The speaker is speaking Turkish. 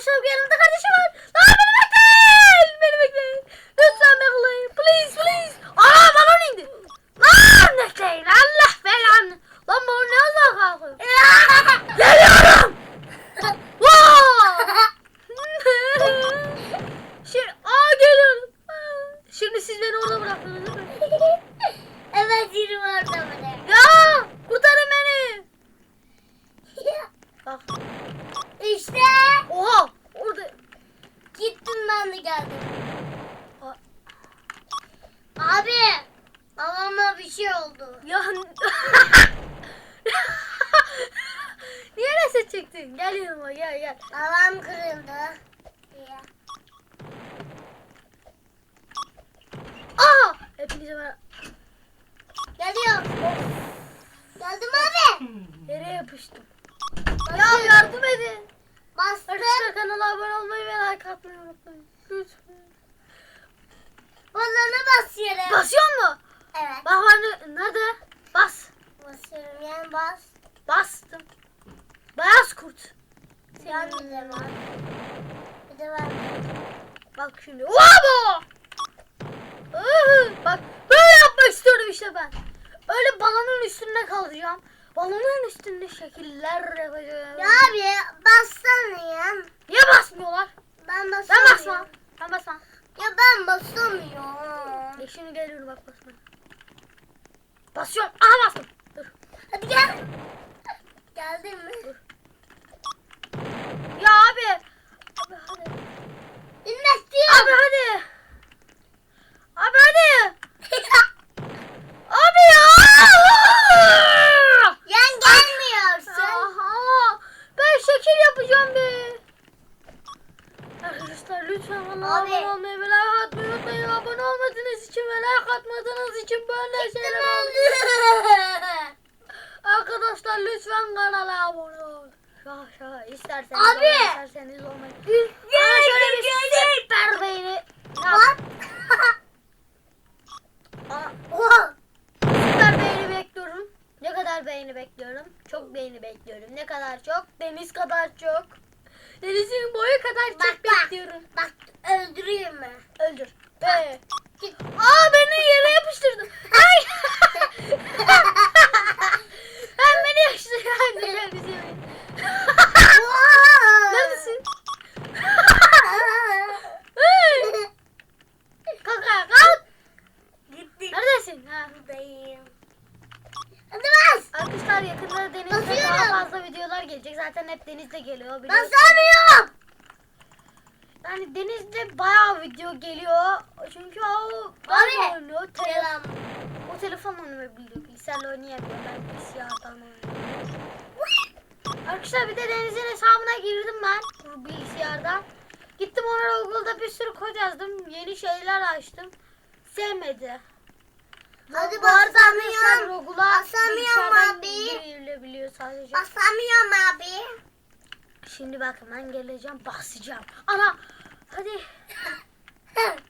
Arkadaşlar yanımda kardeşim var. Lan beni bekleyin. Beni bekleyin. Lütfen bekleyin. Please please. Aa balon indi. Lan bekleyin. Allah belanı. Lan balon ne azal kalkıyor. Geliyorum. Şimdi, aa geliyorum. Aa, Şimdi siz beni orada bıraktınız değil mi? evet yürü orada böyle. Ya kurtarın beni. Bak. İşte Oha. Orada. gittim ben de geldim. Abi babama bir şey oldu. Ya. Niye reset çektin? Gel yanıma gel gel. Babam kırıldı. Ya. Aa! Hepinize merhaba. Geliyor. Geldim abi. Nereye yapıştım? Ya yardım kanala abone olmayı ve like atmayı unutmayın. Lütfen. Balona basıyorum. Basıyor mu? Evet. Bak ben nerede? Bas. Basıyorum yani bas. Bastım. Beyaz kurt. Yan bir de var. Bir de var. Bak şimdi. Iı, Bak böyle yapmak istiyorum işte ben. Öyle balonun üstünde kalacağım. Balonun üstünde şekiller yapacağım. Ya abi bassana ya. Niye basmıyorlar? Ben Ben basamıyorum. basmam. Ben basmam. Ya ben basamıyorum. Ya şimdi geliyorum bak basma. Basıyorum. Aha bastım. Dur. Hadi gel. Geldin mi? Ya abi. Abi hadi. İnmek Abi diyor. hadi. Abi hadi. Abi ya. Yan gelmiyorsun. Aha. Ben şekil yapacağım be. Arkadaşlar lütfen bana Abi. abone olmayı ve like atmayı unutmayın. Abone olmadığınız için ve like atmadığınız için böyle şeyler oldu. Arkadaşlar lütfen kanala abone olun. Şaka şaka isterseniz Abi. olun, isterseniz olmayın. Ama şöyle bir süper Bak. Oha. süper beğeni bekliyorum. Ne kadar beğeni bekliyorum? Çok beğeni bekliyorum. Ne kadar çok? Deniz kadar çok. Denizin boyu kadar Bak, çok bak. bekliyorum. Bak öldüreyim mi? Öldür. Ee. Aa beni yere yapıştırdın. Ay. Hem beni. Hem bizi Neredesin? Hey. Kalk. Gitti. Neredesin? Ha. Buradayım. Hadi bas. Arkadaşlar yakında denizde Basıyorum. daha fazla videolar gelecek. Zaten hep denizde geliyor. biliyorsunuz. Basamıyorum. Yani denizde bayağı video geliyor. Çünkü o ben oynuyor. Tele- Selam. o telefon oynayabiliyor. Bilgisayarla oynayamıyor. Ben bilgisayardan oynuyorum. Arkadaşlar bir de Deniz'in hesabına girdim ben. Bu bilgisayardan. Gittim ona Google'da bir sürü kod yazdım. Yeni şeyler açtım. Sevmedi. Hadi basamıyorum. Google'a Basamıyorum abi. girilebiliyor sadece. Basamıyorum abi. Şimdi bakın ben geleceğim basacağım. Ana hadi.